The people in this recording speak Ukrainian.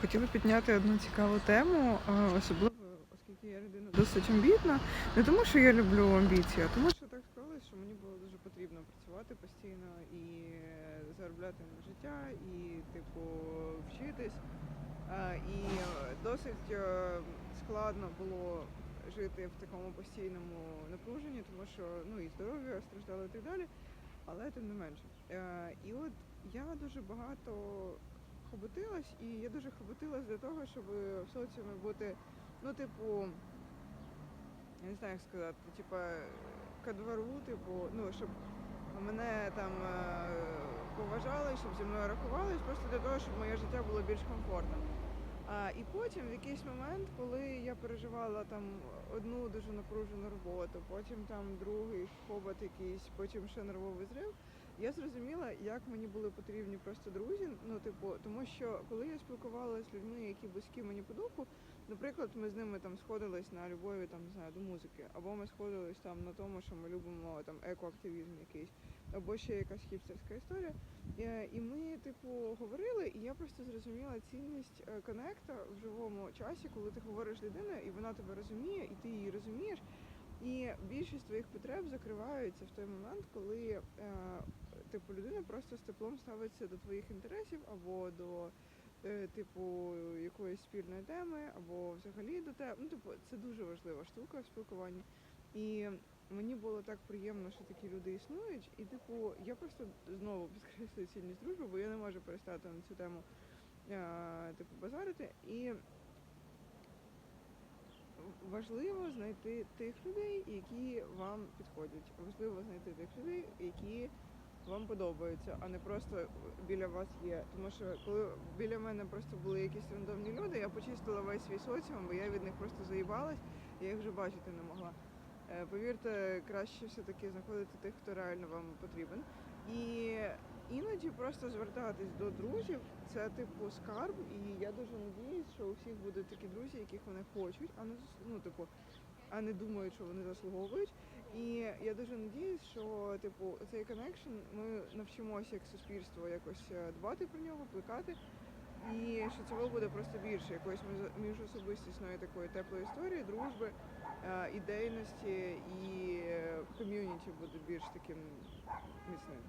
Хотіла підняти одну цікаву тему, особливо оскільки я людина досить амбітна. Не тому, що я люблю амбіції, а тому, що так склалось, що мені було дуже потрібно працювати постійно і заробляти на життя, і типу вчитись. І е, досить е, складно було жити в такому постійному напруженні, тому що ну і здоров'я страждало і так далі. Але тим не менше. Е, І от я дуже багато хоботилась, і я дуже хоботилась для того, щоб в соціумі бути, ну, типу, я не знаю, як сказати, ка двору, типу, ну, щоб мене там е, поважали, щоб зі мною рахувались, просто для того, щоб моє життя було більш комфортним. А, і потім в якийсь момент, коли я переживала там одну дуже напружену роботу, потім там другий хобот якийсь, потім ще нервовий зрив, я зрозуміла, як мені були потрібні просто друзі. Ну, типу, тому що коли я спілкувалася з людьми, які близькі мені по духу, наприклад, ми з ними там сходились на любові там, не знаю, до музики, або ми сходились там на тому, що ми любимо там екоактивізм якийсь, або ще якась хіпстерська історія. Е, І ми, типу, говорили, і я просто зрозуміла цінність е, коннекта в живому часі, коли ти говориш з людиною, і вона тебе розуміє, і ти її розумієш. І більшість твоїх потреб закриваються в той момент, коли е, типу людина просто з теплом ставиться до твоїх інтересів або до е, типу якоїсь спільної теми, або взагалі до тебе. Ну, типу, це дуже важлива штука в спілкуванні. І мені було так приємно, що такі люди існують. І, типу, я просто знову підкреслюю цінність дружби, бо я не можу перестати на цю тему е, типу базарити. І важливо знайти тих людей, які вам підходять. Важливо знайти тих людей, які вам подобаються, а не просто біля вас є. Тому що коли біля мене просто були якісь рандомні люди, я почистила весь свій соціум, бо я від них просто заїбалась, я їх вже бачити не могла. Е, Повірте, краще все-таки знаходити тих, хто реально вам потрібен. І іноді просто звертатись до друзів це типу скарб, і я дуже надіюсь, що у всіх будуть такі друзі, яких вони хочуть, а не ну, типу, а не думають, що вони заслуговують. І я дуже надіюсь, що типу цей коннекшн ми навчимося як суспільство якось е, дбати про нього, плекати. І що цього буде просто більше якоїсь між- міжособистісної такої теплої історії, дружби, е, ідейності і е, ком'юніті буде більш таким міцним.